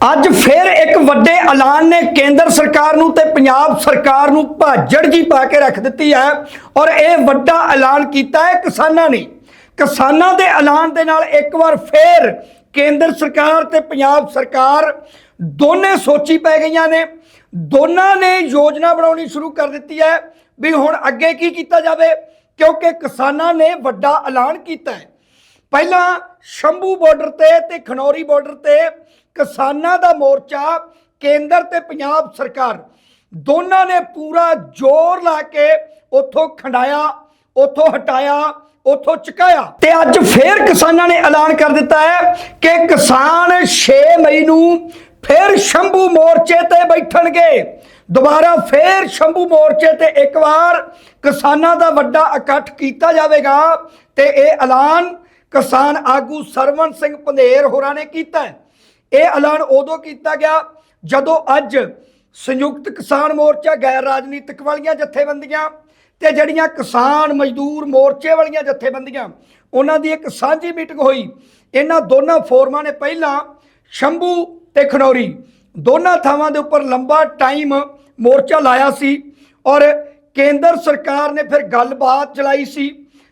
ਅੱਜ ਫਿਰ ਇੱਕ ਵੱਡੇ ਐਲਾਨ ਨੇ। ਕੇਂਦਰ ਸਰਕਾਰ ਨੂੰ ਤੇ ਪੰਜਾਬ ਸਰਕਾਰ ਨੂੰ ਭਾਜੜ ਜੀ ਪਾ ਕੇ ਰੱਖ ਦਿੱਤੀ ਹੈ। ਔਰ ਇਹ ਵੱਡਾ ਐਲਾਨ ਕੀਤਾ ਹੈ ਕਿਸਾਨਾਂ ਨੇ। ਕਿਸਾਨਾਂ ਦੇ ਐਲਾਨ ਦੇ ਨਾਲ ਇੱਕ ਵਾਰ ਫਿਰ ਕੇਂਦਰ ਸਰਕਾਰ ਤੇ ਪੰਜਾਬ ਸਰਕਾਰ ਦੋਨੇ ਸੋਚੀ ਪੈ ਗਈਆਂ ਨੇ। ਦੋਨਾਂ ਨੇ ਯੋਜਨਾ ਬਣਾਉਣੀ ਸ਼ੁਰੂ ਕਰ ਦਿੱਤੀ ਹੈ ਵੀ ਹੁਣ ਅੱਗੇ ਕੀ ਕੀਤਾ ਜਾਵੇ, ਕਿਉਂਕਿ ਕਿਸਾਨਾਂ ਨੇ ਵੱਡਾ ਐਲਾਨ ਕੀਤਾ ਹੈ। ਪਹਿਲਾਂ ਸ਼ੰਭੂ ਬਾਰਡਰ ਤੇ ਤੇ ਖਨੌਰੀ ਬਾਰਡਰ ਤੇ ਕਿਸਾਨਾਂ ਦਾ ਮੋਰਚਾ, ਕੇਂਦਰ ਤੇ ਪੰਜਾਬ ਸਰਕਾਰ, ਦੋਨਾਂ ਨੇ ਪੂਰਾ ਜ਼ੋਰ ਲਾ ਕੇ ਉੱਥੋਂ ਖੰਡਾਇਆ, ਉੱਥੋਂ ਹਟਾਇਆ, ਉੱਥੋਂ ਚੁਕਾਇਆ। ਤੇ ਅੱਜ ਫੇਰ ਕਿਸਾਨਾਂ ਨੇ ਐਲਾਨ ਕਰ ਦਿੱਤਾ ਹੈ ਕਿ ਕਿਸਾਨ 6 ਮਈ ਨੂੰ ਫੇਰ ਸ਼ੰਭੂ ਮੋਰਚੇ ਤੇ ਬੈਠਣਗੇ। ਦੁਬਾਰਾ ਫੇਰ ਸ਼ੰਭੂ ਮੋਰਚੇ ਤੇ ਇੱਕ ਵਾਰ ਕਿਸਾਨਾਂ ਦਾ ਵੱਡਾ ਇਕੱਠ ਕੀਤਾ ਜਾਵੇਗਾ ਤੇ ਇਹ ਐਲਾਨ ਕਿਸਾਨ ਆਗੂ ਸਰਵਨ ਸਿੰਘ ਪੰਧੇਰ ਹੋਰਾਂ ਨੇ ਕੀਤਾ ਹੈ। ਇਹ ਐਲਾਨ ਉਦੋਂ ਕੀਤਾ ਗਿਆ ਜਦੋਂ ਅੱਜ ਸੰਯੁਕਤ ਕਿਸਾਨ ਮੋਰਚਾ ਗੈਰ ਰਾਜਨੀਤਿਕ ਵਾਲੀਆਂ ਜਥੇਬੰਦੀਆਂ ਤੇ ਜਿਹੜੀਆਂ ਕਿਸਾਨ ਮਜ਼ਦੂਰ ਮੋਰਚੇ ਵਾਲੀਆਂ ਜਥੇਬੰਦੀਆਂ, ਉਹਨਾਂ ਦੀ ਇੱਕ ਸਾਂਝੀ ਮੀਟਿੰਗ ਹੋਈ। ਇਹਨਾਂ ਦੋਨਾਂ ਫੋਰਮਾਂ ਨੇ ਪਹਿਲਾਂ ਸ਼ੰਭੂ ਤੇ ਖਨੌਰੀ, ਦੋਨਾਂ ਥਾਵਾਂ ਦੇ ਉੱਪਰ ਲੰਬਾ ਟਾਈਮ ਮੋਰਚਾ ਲਾਇਆ ਸੀ ਔਰ ਕੇਂਦਰ ਸਰਕਾਰ ਨੇ ਫਿਰ ਗੱਲਬਾਤ ਚਲਾਈ ਸੀ।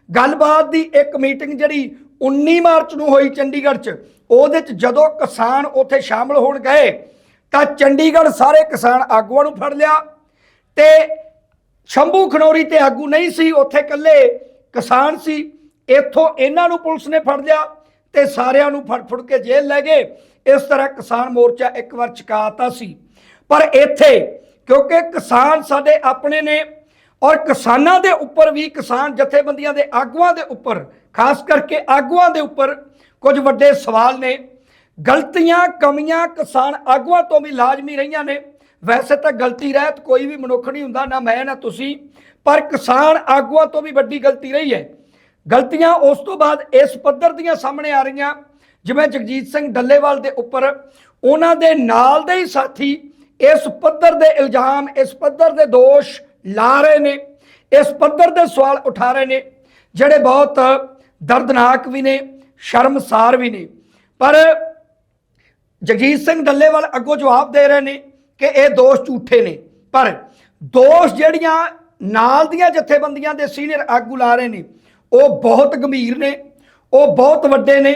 ਗੱਲਬਾਤ ਦੀ ਇੱਕ ਮੀਟਿੰਗ ਜਿਹੜੀ 19 ਮਾਰਚ ਨੂੰ ਹੋਈ ਚੰਡੀਗੜ੍ਹ 'ਚ। ਉਹਦੇ 'ਚ ਜਦੋਂ ਕਿਸਾਨ ਉੱਥੇ ਸ਼ਾਮਲ ਹੋਣ ਗਏ, ਤਾਂ ਚੰਡੀਗੜ੍ਹ ਸਾਰੇ ਕਿਸਾਨ ਆਗੂਆਂ ਨੂੰ ਫੜ ਲਿਆ ਤੇ ਸ਼ੰਭੂ ਖਨੌਰੀ ਤੇ ਆਗੂ ਨਹੀਂ ਸੀ, ਉੱਥੇ ਇਕੱਲੇ ਕਿਸਾਨ ਸੀ। ਇੱਥੋਂ ਇਹਨਾਂ ਨੂੰ ਪੁਲਿਸ ਨੇ ਫੜ ਲਿਆ ਤੇ ਸਾਰਿਆਂ ਨੂੰ ਫੜ ਫੜ ਕੇ ਜੇਲ੍ਹ ਲੈ ਗਏ। ਇਸ ਤਰ੍ਹਾਂ ਕਿਸਾਨ ਮੋਰਚਾ ਇੱਕ ਵਾਰ ਚੁਕਾਤਾ ਸੀ। ਪਰ ਇੱਥੇ ਕਿਉਂਕਿ ਕਿਸਾਨ ਸਾਡੇ ਆਪਣੇ ਨੇ ਔਰ ਕਿਸਾਨਾਂ ਦੇ ਉੱਪਰ ਵੀ, ਕਿਸਾਨ ਜਥੇਬੰਦੀਆਂ ਦੇ ਆਗੂਆਂ ਦੇ ਉੱਪਰ, ਖਾਸ ਕਰਕੇ ਆਗੂਆਂ ਦੇ ਉੱਪਰ ਕੁਝ ਵੱਡੇ ਸਵਾਲ ਨੇ। ਗਲਤੀਆਂ, ਕਮੀਆਂ ਕਿਸਾਨ ਆਗੂਆਂ ਤੋਂ ਵੀ ਲਾਜ਼ਮੀ ਰਹੀਆਂ ਨੇ। ਵੈਸੇ ਤਾਂ ਗਲਤੀ ਰਹਿਤ ਕੋਈ ਵੀ ਮਨੁੱਖ ਨਹੀਂ ਹੁੰਦਾ, ਨਾ ਮੈਂ, ਨਾ ਤੁਸੀਂ। ਪਰ ਕਿਸਾਨ ਆਗੂਆਂ ਤੋਂ ਵੀ ਵੱਡੀ ਗਲਤੀ ਰਹੀ ਹੈ। ਗਲਤੀਆਂ ਉਸ ਤੋਂ ਬਾਅਦ ਇਸ ਪੱਧਰ ਦੀਆਂ ਸਾਹਮਣੇ ਆ ਰਹੀਆਂ। ਜਿਵੇਂ ਜਗਜੀਤ ਸਿੰਘ ਡੱਲੇਵਾਲ ਦੇ ਉੱਪਰ, ਉਹਨਾਂ ਦੇ ਨਾਲ ਦੇ ਹੀ ਸਾਥੀ ਇਸ ਪੱਧਰ ਦੇ ਇਲਜ਼ਾਮ, ਇਸ ਪੱਧਰ ਦੇ ਦੋਸ਼ ਲਾ ਰਹੇ ਨੇ, ਇਸ ਪੱਧਰ ਦੇ ਸਵਾਲ ਉਠਾ ਰਹੇ ਨੇ, ਜਿਹੜੇ ਬਹੁਤ ਦਰਦਨਾਕ ਵੀ ਨੇ, ਸ਼ਰਮਸਾਰ ਵੀ ਨੇ। ਪਰ ਜਗਜੀਤ ਸਿੰਘ ਡੱਲੇਵਾਲ ਅੱਗੋਂ ਜਵਾਬ ਦੇ ਰਹੇ ਨੇ ਕਿ ਇਹ ਦੋਸ਼ ਝੂਠੇ ਨੇ। ਪਰ ਦੋਸ਼ ਜਿਹੜੀਆਂ ਨਾਲ ਦੀਆਂ ਜਥੇਬੰਦੀਆਂ ਦੇ ਸੀਨੀਅਰ ਆਗੂ ਲਾ ਰਹੇ ਨੇ, ਉਹ ਬਹੁਤ ਗੰਭੀਰ ਨੇ, ਉਹ ਬਹੁਤ ਵੱਡੇ ਨੇ।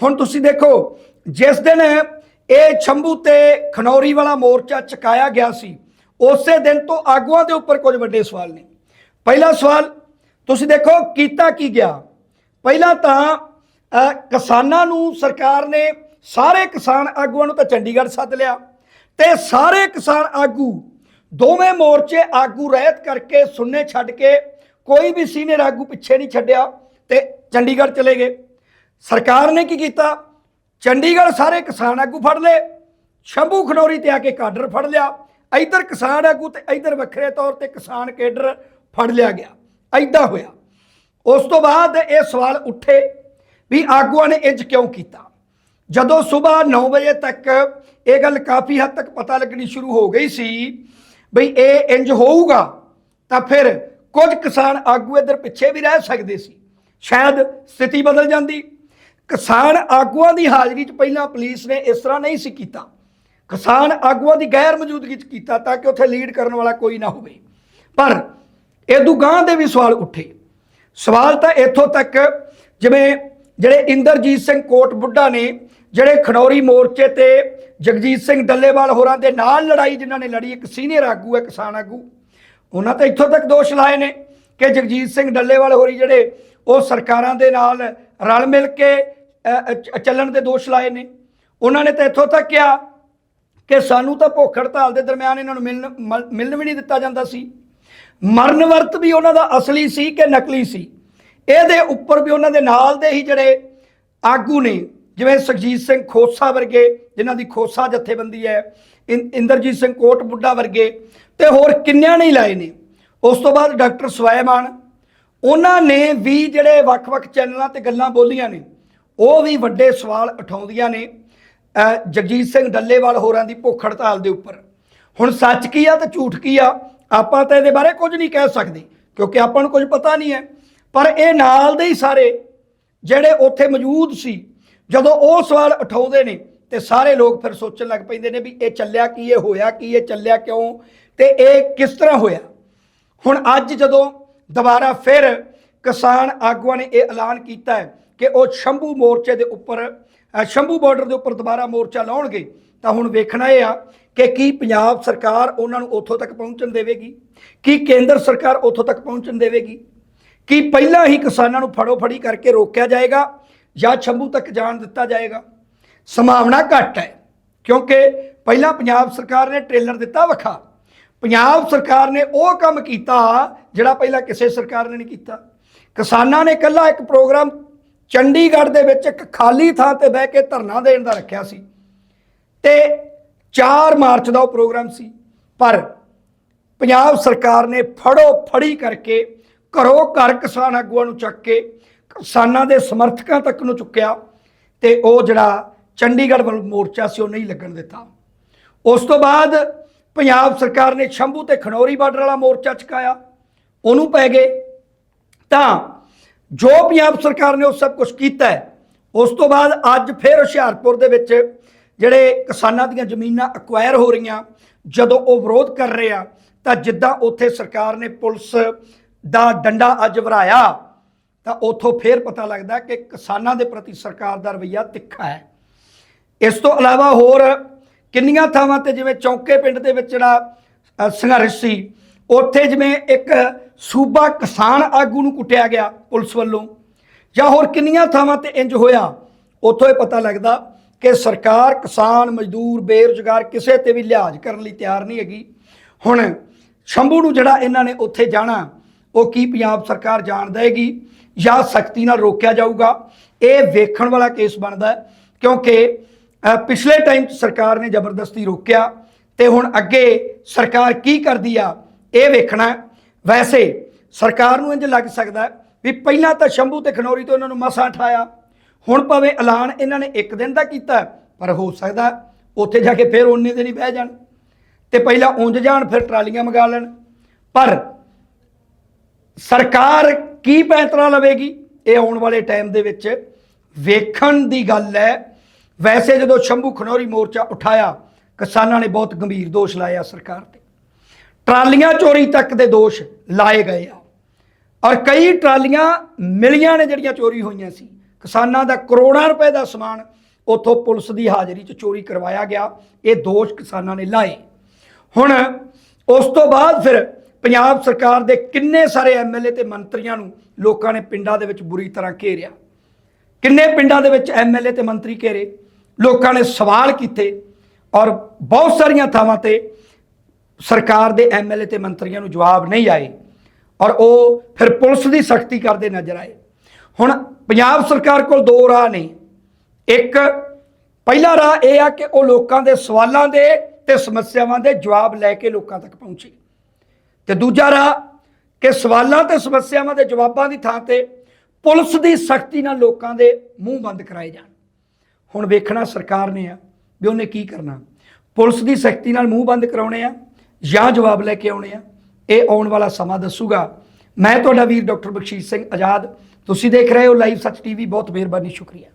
ਹੁਣ ਤੁਸੀਂ ਦੇਖੋ, ਜਿਸ ਦਿਨ ਇਹ ਛੰਭੂ ਤੇ ਖਨੌਰੀ ਵਾਲਾ ਮੋਰਚਾ ਚਕਾਇਆ ਗਿਆ ਸੀ ਉਸੇ ਦਿਨ ਤੋਂ ਆਗੂਆਂ ਦੇ ਉੱਪਰ ਕੁਝ ਵੱਡੇ ਸਵਾਲ ਨੇ। ਪਹਿਲਾ ਸਵਾਲ, ਤੁਸੀਂ ਦੇਖੋ ਕੀਤਾ ਕੀ ਗਿਆ? ਪਹਿਲਾਂ ਤਾਂ ਕਿਸਾਨਾਂ ਨੂੰ ਸਰਕਾਰ ਨੇ ਸਾਰੇ ਕਿਸਾਨ ਆਗੂਆਂ ਨੂੰ ਤਾਂ ਚੰਡੀਗੜ੍ਹ ਸੱਦ ਲਿਆ ਤੇ ਸਾਰੇ ਕਿਸਾਨ ਆਗੂ ਦੋਵੇਂ ਮੋਰਚੇ ਆਗੂ ਰਹਿਤ ਕਰਕੇ ਸੁਣਨੇ ਛੱਡ ਕੇ ਕੋਈ ਵੀ ਸੀਨੀਅਰ ਆਗੂ ਪਿੱਛੇ ਨਹੀਂ ਛੱਡਿਆ ਤੇ ਚੰਡੀਗੜ੍ਹ ਚਲੇ ਗਏ। ਸਰਕਾਰ ਨੇ ਕੀ ਕੀਤਾ? ਚੰਡੀਗੜ੍ਹ ਸਾਰੇ ਕਿਸਾਨ ਆਗੂ ਫੜ ਲਏ, ਸ਼ੰਭੂ ਖਨੌਰੀ ਤੇ ਆ ਕੇ ਕਾਡਰ ਫੜ ਲਿਆ ਇੱਧਰ ਕਿਸਾਨ ਆਗੂ ਤੇ ਇੱਧਰ ਵੱਖਰੇ ਤੌਰ ਤੇ ਕਿਸਾਨ ਕੇਡਰ ਫੜ ਲਿਆ ਗਿਆ। ਐਦਾਂ ਹੋਇਆ। ਉਸ ਤੋਂ ਬਾਅਦ ਇਹ ਸਵਾਲ ਉੱਠੇ ਵੀ ਆਗੂਆਂ ਨੇ ਇੰਜ ਕਿਉਂ ਕੀਤਾ? ਜਦੋਂ ਸਵੇਰ 9 ਵਜੇ ਤੱਕ ਇਹ ਗੱਲ ਕਾਫੀ ਹੱਦ ਤੱਕ ਪਤਾ ਲੱਗਣੀ ਸ਼ੁਰੂ ਹੋ ਗਈ ਸੀ ਬਈ ਇਹ ਇੰਜ ਹੋਊਗਾ, ਤਾਂ ਫਿਰ ਕੁਝ ਕਿਸਾਨ ਆਗੂ ਇੱਧਰ ਪਿੱਛੇ ਵੀ ਰਹਿ ਸਕਦੇ ਸੀ। ਸ਼ਾਇਦ ਸਥਿਤੀ ਬਦਲ ਜਾਂਦੀ। ਕਿਸਾਨ ਆਗੂਆਂ ਦੀ ਹਾਜ਼ਰੀ 'ਚ ਪਹਿਲਾਂ ਪੁਲਿਸ ਨੇ ਇਸ ਤਰ੍ਹਾਂ ਨਹੀਂ ਸੀ ਕੀਤਾ। ਕਿਸਾਨ ਆਗੂਆਂ ਦੀ ਗੈਰ ਮੌਜੂਦਗੀ 'ਚ ਕੀਤਾ ਤਾਂ ਕਿ ਉੱਥੇ ਲੀਡ ਕਰਨ ਵਾਲਾ ਕੋਈ ਨਾ ਹੋਵੇ। ਪਰ ਇਦੂ ਗਾਂ ਦੇ ਵੀ ਸਵਾਲ ਉੱਠੇ। ਸਵਾਲ ਤਾਂ ਇੱਥੋਂ ਤੱਕ ਜਿਵੇਂ ਜਿਹੜੇ ਇੰਦਰਜੀਤ ਸਿੰਘ ਕੋਟ ਬੁੱਢਾ ਨੇ, ਜਿਹੜੇ ਖਨੌਰੀ ਮੋਰਚੇ ਤੇ ਜਗਜੀਤ ਸਿੰਘ ਡੱਲੇਵਾਲ ਹੋਰਾਂ ਦੇ ਨਾਲ ਲੜਾਈ ਜਿਨ੍ਹਾਂ ਨੇ ਲੜੀ, ਇੱਕ ਸੀਨੀਅਰ ਆਗੂ ਹੈ ਕਿਸਾਨ ਆਗੂ, ਉਹਨਾਂ ਤੇ ਇੱਥੋਂ ਤੱਕ ਦੋਸ਼ ਲਾਏ ਨੇ ਕਿ ਜਗਜੀਤ ਸਿੰਘ ਡੱਲੇਵਾਲ ਹੋਰੀ ਜਿਹੜੇ ਉਹ ਸਰਕਾਰਾਂ ਦੇ ਨਾਲ ਰਲ ਮਿਲ ਕੇ ਚੱਲਣ ਦੇ ਦੋਸ਼ ਲਾਏ ਨੇ। ਉਹਨਾਂ ਨੇ ਤਾਂ ਇੱਥੋਂ ਤੱਕ ਕਿਹਾ ਕਿ ਸਾਨੂੰ ਤਾਂ ਭੁੱਖ ਹੜਤਾਲ ਦੇ ਦਰਮਿਆਨ ਇਹਨਾਂ ਨੂੰ ਮਿਲਣ ਮ- ਮਿਲਣ ਵੀ ਨਹੀਂ ਦਿੱਤਾ ਜਾਂਦਾ ਸੀ। ਮਰਨ ਵਰਤ ਵੀ ਉਹਨਾਂ ਦਾ ਅਸਲੀ ਸੀ ਕਿ ਨਕਲੀ ਸੀ? ਇਹਦੇ ਉੱਪਰ ਵੀ ਉਹਨਾਂ ਦੇ ਨਾਲ ਦੇ ਹੀ ਜਿਹੜੇ ਆਗੂ ਨੇ, ਜਿਵੇਂ ਸੁਖਜੀਤ ਸਿੰਘ ਖੋਸਾ ਵਰਗੇ, ਜਿਨ੍ਹਾਂ ਦੀ ਖੋਸਾ ਜਥੇਬੰਦੀ ਹੈ ਇੰਦਰਜੀਤ ਸਿੰਘ ਕੋਟ ਬੁੱਢਾ ਵਰਗੇ, ਤੇ ਹੋਰ ਕਿੰਨਿਆਂ ਨੇ ਲਾਏ ਨੇ। ਉਸ ਤੋਂ ਬਾਅਦ ਡਾਕਟਰ ਸਵੈਮਾਨ, ਉਹਨਾਂ ਨੇ ਵੀ ਜਿਹੜੇ ਵੱਖ-ਵੱਖ ਚੈਨਲਾਂ ਤੇ ਗੱਲਾਂ ਬੋਲੀਆਂ ਨੇ, ਉਹ ਵੀ ਵੱਡੇ ਸਵਾਲ ਉਠਾਉਂਦੀਆਂ ਨੇ। ਜਗਜੀਤ ਸਿੰਘ ਡੱਲੇਵਾਲ ਹੋਰਾਂ ਦੀ ਭੁੱਖ ਹੜਤਾਲ ਦੇ ਉੱਪਰ। ਹੁਣ ਸੱਚ ਕੀ ਆ ਤੇ ਝੂਠ ਕੀ ਆ, ਆਪਾਂ ਤਾਂ ਇਹਦੇ ਬਾਰੇ ਕੁਝ ਨਹੀਂ ਕਹਿ ਸਕਦੇ, ਕਿਉਂਕਿ ਆਪਾਂ ਨੂੰ ਕੁਝ ਪਤਾ ਨਹੀਂ ਹੈ। ਪਰ ਇਹ ਨਾਲ ਦੇ ਹੀ ਸਾਰੇ ਜਿਹੜੇ ਉੱਥੇ ਮੌਜੂਦ ਸੀ, ਜਦੋਂ ਉਹ ਸਵਾਲ ਉਠਾਉਂਦੇ ਨੇ, ਤੇ ਸਾਰੇ ਲੋਕ ਫਿਰ ਸੋਚਣ ਲੱਗ ਪੈਂਦੇ ਨੇ ਵੀ ਇਹ ਚੱਲਿਆ ਕੀ, ਇਹ ਹੋਇਆ ਕੀ, ਇਹ ਚੱਲਿਆ ਕਿਉਂ, ਤੇ ਇਹ ਕਿਸ ਤਰ੍ਹਾਂ ਹੋਇਆ? ਹੁਣ ਅੱਜ ਜਦੋਂ ਦੁਬਾਰਾ ਫਿਰ ਕਿਸਾਨ ਆਗੂਆਂ ਨੇ ਇਹ ਐਲਾਨ ਕੀਤਾ ਹੈ ਕਿ ਉਹ ਸ਼ੰਭੂ ਮੋਰਚੇ ਦੇ ਉੱਪਰ ਅ, ਸ਼ੰਭੂ ਬਾਰਡਰ ਦੇ ਉੱਪਰ ਦੁਬਾਰਾ ਮੋਰਚਾ ਲਾਉਣਗੇ ਤਾਂ ਹੁਣ ਵੇਖਣਾ ਇਹ ਆ ਕਿ ਕੀ ਪੰਜਾਬ ਸਰਕਾਰ ਉਹਨਾਂ ਨੂੰ ਉੱਥੋਂ ਤੱਕ ਪਹੁੰਚਣ ਦੇਵੇਗੀ? ਕੀ ਕੇਂਦਰ ਸਰਕਾਰ ਉੱਥੋਂ ਤੱਕ ਪਹੁੰਚਣ ਦੇਵੇਗੀ? ਕੀ ਪਹਿਲਾਂ ਹੀ ਕਿਸਾਨਾਂ ਨੂੰ ਫੜੋ ਫੜੀ ਕਰਕੇ ਰੋਕਿਆ ਜਾਏਗਾ ਜਾਂ ਸ਼ੰਭੂ ਤੱਕ ਜਾਣ ਦਿੱਤਾ ਜਾਏਗਾ? ਸੰਭਾਵਨਾ ਘੱਟ ਹੈ ਕਿਉਂਕਿ ਪਹਿਲਾਂ ਪੰਜਾਬ ਸਰਕਾਰ ਨੇ ਟ੍ਰੇਲਰ ਦਿੱਤਾ ਵਖਾ। ਪੰਜਾਬ ਸਰਕਾਰ ਨੇ ਉਹ ਕੰਮ ਕੀਤਾ ਜਿਹੜਾ ਪਹਿਲਾਂ ਕਿਸੇ ਸਰਕਾਰ ਨੇ ਨਹੀਂ ਕੀਤਾ। ਕਿਸਾਨਾਂ ਨੇ ਇਕੱਲਾ ਇੱਕ ਪ੍ਰੋਗਰਾਮ ਚੰਡੀਗੜ੍ਹ ਦੇ ਵਿੱਚ ਇੱਕ ਖਾਲੀ ਥਾਂ ਤੇ ਬਹਿ ਕੇ ਧਰਨਾ ਦੇਣ ਦਾ ਰੱਖਿਆ ਸੀ। ਤੇ 4 ਮਾਰਚ ਦਾ ਉਹ ਪ੍ਰੋਗਰਾਮ ਸੀ। ਪਰ ਪੰਜਾਬ ਸਰਕਾਰ ਨੇ ਫੜੋ ਫੜੀ ਕਰਕੇ ਘਰੋਂ ਘਰ ਕਿਸਾਨ ਆਗੂਆਂ ਨੂੰ ਚੱਕ ਕੇ ਕਿਸਾਨਾਂ ਦੇ ਸਮਰਥਕਾਂ ਤੱਕ ਨੂੰ ਚੁੱਕਿਆ ਤੇ ਉਹ ਜਿਹੜਾ ਚੰਡੀਗੜ੍ਹ ਵੱਲ ਮੋਰਚਾ ਸੀ, ਉਹ ਨਹੀਂ ਲੱਗਣ ਦਿੱਤਾ। ਉਸ ਤੋਂ ਬਾਅਦ ਪੰਜਾਬ ਸਰਕਾਰ ਨੇ ਸ਼ੰਭੂ ਤੇ ਖਨੌਰੀ ਬਾਰਡਰ ਵਾਲਾ ਮੋਰਚਾ ਚੁਕਾਇਆ। ਉਹਨੂੰ ਪੈ ਗਏ। ਤਾਂ ਜੋ ਪੰਜਾਬ ਸਰਕਾਰ ਨੇ ਉਹ ਸਭ ਕੁਝ ਕੀਤਾ ਹੈ, ਉਸ ਤੋਂ ਬਾਅਦ ਅੱਜ ਫਿਰ ਹੁਸ਼ਿਆਰਪੁਰ ਦੇ ਵਿੱਚ ਜਿਹੜੇ ਕਿਸਾਨਾਂ ਦੀਆਂ ਜ਼ਮੀਨਾਂ ਅਕਵਾਇਰ ਹੋ ਰਹੀਆਂ, ਜਦੋਂ ਉਹ ਵਿਰੋਧ ਕਰ ਰਹੇ ਆ, ਤਾਂ ਜਿੱਦਾਂ ਉੱਥੇ ਸਰਕਾਰ ਨੇ ਪੁਲਿਸ ਦਾ ਡੰਡਾ ਅੱਜ ਵਰਾਇਆ, ਤਾਂ ਉੱਥੋਂ ਫਿਰ ਪਤਾ ਲੱਗਦਾ ਕਿ ਕਿਸਾਨਾਂ ਦੇ ਪ੍ਰਤੀ ਸਰਕਾਰ ਦਾ ਰਵੱਈਆ ਤਿੱਖਾ ਹੈ। ਇਸ ਤੋਂ ਇਲਾਵਾ ਹੋਰ ਕਿੰਨੀਆਂ ਥਾਵਾਂ ਤੇ ਜਿਵੇਂ ਚੌਂਕੇ ਪਿੰਡ ਦੇ ਵਿੱਚ ਜਿਹੜਾ ਸੰਘਰਸ਼ ਸੀ, ਉੱਥੇ ਜਿਵੇਂ ਇੱਕ ਸੂਬਾ ਕਿਸਾਨ ਆਗੂ ਨੂੰ ਕੁੱਟਿਆ ਗਿਆ ਪੁਲਿਸ ਵੱਲੋਂ। ਜਾਂ ਹੋਰ ਕਿੰਨੀਆਂ ਥਾਵਾਂ ਤੇ ਇੰਜ ਹੋਇਆ? ਉੱਥੋਂ ਇਹ ਪਤਾ ਲੱਗਦਾ ਕਿ ਸਰਕਾਰ ਕਿਸਾਨ ਮਜ਼ਦੂਰ ਬੇਰੁਜ਼ਗਾਰ ਕਿਸੇ ਤੇ ਵੀ ਲਿਹਾਜ਼ ਕਰਨ ਲਈ ਤਿਆਰ ਨਹੀਂ ਹੈਗੀ। ਹੁਣ ਸ਼ੰਭੂ ਨੂੰ ਜਿਹੜਾ ਇਹਨਾਂ ਨੇ ਉੱਥੇ ਜਾਣਾ, ਉਹ ਕੀ ਪੰਜਾਬ ਸਰਕਾਰ ਜਾਣ ਦੇਗੀ ਜਾਂ ਸਖਤੀ ਨਾਲ ਰੋਕਿਆ ਜਾਊਗਾ? ਇਹ ਵੇਖਣ ਵਾਲਾ ਕੇਸ ਬਣਦਾ ਕਿਉਂਕਿ ਪਿਛਲੇ ਟਾਈਮ 'ਚ ਸਰਕਾਰ ਨੇ ਜ਼ਬਰਦਸਤੀ ਰੋਕਿਆ ਤੇ ਹੁਣ ਅੱਗੇ ਸਰਕਾਰ ਕੀ ਕਰਦੀ ਆ, ਇਹ ਵੇਖਣਾ ਵੈਸੇ ਸਰਕਾਰ ਨੂੰ ਇੰਜ ਲੱਗ ਸਕਦਾ ਵੀ ਪਹਿਲਾਂ ਤਾਂ ਸ਼ੰਭੂ ਤੇ ਖਨੌਰੀ ਤੋਂ ਇਹਨਾਂ ਨੂੰ ਮਸਾਂ ਠਾਇਆ, ਹੁਣ ਭਾਵੇਂ ਐਲਾਨ ਇਹਨਾਂ ਨੇ ਇੱਕ ਦਿਨ ਦਾ ਕੀਤਾ, ਪਰ ਹੋ ਸਕਦਾ ਉੱਥੇ ਜਾ ਕੇ ਫਿਰ ਉਹਨੇ ਦਿਨ ਹੀ ਬਹਿ ਜਾਣ। ਤੇ ਪਹਿਲਾਂ ਉਂਝ ਜਾਣ, ਫਿਰ ਟਰਾਲੀਆਂ ਮੰਗਾ ਲੈਣ। ਪਰ ਸਰਕਾਰ ਕੀ ਪੈਂਤਰਾ ਲਵੇਗੀ? ਇਹ ਆਉਣ ਵਾਲੇ ਟਾਈਮ ਦੇ ਵਿੱਚ ਵੇਖਣ ਦੀ ਗੱਲ ਹੈ। ਵੈਸੇ ਜਦੋਂ ਸ਼ੰਭੂ ਖਨੌਰੀ ਮੋਰਚਾ ਉਠਾਇਆ, ਕਿਸਾਨਾਂ ਨੇ ਬਹੁਤ ਗੰਭੀਰ ਦੋਸ਼ ਲਾਇਆ ਸਰਕਾਰ ਤੇ। ਟਰਾਲੀਆਂ ਚੋਰੀ ਤੱਕ ਦੇ ਦੋਸ਼ ਲਾਏ ਗਏ ਆ। ਔਰ ਕਈ ਟਰਾਲੀਆਂ ਮਿਲੀਆਂ ਨੇ ਜਿਹੜੀਆਂ ਚੋਰੀ ਹੋਈਆਂ ਸੀ। ਕਿਸਾਨਾਂ ਦਾ ਕਰੋੜਾਂ ਰੁਪਏ ਦਾ ਸਮਾਨ ਉੱਥੋਂ ਪੁਲਿਸ ਦੀ ਹਾਜ਼ਰੀ 'ਚ ਚੋਰੀ ਕਰਵਾਇਆ ਗਿਆ। ਇਹ ਦੋਸ਼ ਕਿਸਾਨਾਂ ਨੇ ਲਾਏ। ਹੁਣ ਉਸ ਤੋਂ ਬਾਅਦ ਫਿਰ ਪੰਜਾਬ ਸਰਕਾਰ ਦੇ ਕਿੰਨੇ ਸਾਰੇ ਐਮਐਲਏ ਤੇ ਮੰਤਰੀਆਂ ਨੂੰ ਲੋਕਾਂ ਨੇ ਪਿੰਡਾਂ ਦੇ ਵਿੱਚ ਬੁਰੀ ਤਰ੍ਹਾਂ ਘੇਰਿਆ। ਕਿੰਨੇ ਪਿੰਡਾਂ ਦੇ ਵਿੱਚ ਐਮਐਲਏ ਤੇ ਮੰਤਰੀ ਘੇਰੇ। ਲੋਕਾਂ ਨੇ ਸਵਾਲ ਕੀਤੇ ਔਰ ਬਹੁਤ ਸਾਰੀਆਂ ਥਾਵਾਂ ਤੇ ਸਰਕਾਰ ਦੇ ਐਮਐਲਏ ਤੇ ਮੰਤਰੀਆਂ ਨੂੰ ਜਵਾਬ ਨਹੀਂ ਆਏ ਔਰ ਉਹ ਫਿਰ ਪੁਲਿਸ ਦੀ ਸਖਤੀ ਕਰਦੇ ਨਜ਼ਰ ਆਏ। ਹੁਣ ਪੰਜਾਬ ਸਰਕਾਰ ਕੋਲ ਦੋ ਰਾਹ ਨੇ। ਇੱਕ, ਪਹਿਲਾ ਰਾਹ ਇਹ ਆ ਕਿ ਉਹ ਲੋਕਾਂ ਦੇ ਸਵਾਲਾਂ ਦੇ ਤੇ ਸਮੱਸਿਆਵਾਂ ਦੇ ਜਵਾਬ ਲੈ ਕੇ ਲੋਕਾਂ ਤੱਕ ਪਹੁੰਚੇ। ਤੇ ਦੂਜਾ ਰਾਹ ਕਿ ਸਵਾਲਾਂ ਤੇ ਸਮੱਸਿਆਵਾਂ ਦੇ ਜਵਾਬਾਂ ਦੀ ਥਾਂ ਤੇ ਪੁਲਿਸ ਦੀ ਸਖਤੀ ਨਾਲ ਲੋਕਾਂ ਦੇ ਮੂੰਹ ਬੰਦ ਕਰਾਏ ਜਾਣ। ਹੁਣ ਵੇਖਣਾ ਸਰਕਾਰ ਨੇ ਆ ਵੀ ਉਹਨੇ ਕੀ ਕਰਨਾ। ਪੁਲਿਸ ਦੀ ਸਖਤੀ ਨਾਲ ਮੂੰਹ ਬੰਦ ਕਰਾਉਣੇ ਆ। ਜਾਂ ਜਵਾਬ ਲੈ ਕੇ ਆਉਣੇ ਆ। ਇਹ ਆਉਣ ਵਾਲਾ ਸਮਾਂ ਦੱਸੂਗਾ। ਮੈਂ ਤੁਹਾਡਾ ਵੀਰ ਡਾਕਟਰ ਬਖਸ਼ੀਸ਼ ਸਿੰਘ ਆਜ਼ਾਦ। ਤੁਸੀਂ ਦੇਖ ਰਹੇ ਹੋ ਲਾਈਵ ਸੱਚ ਟੀਵੀ। ਬਹੁਤ ਮਿਹਰਬਾਨੀ, ਸ਼ੁਕਰੀਆ।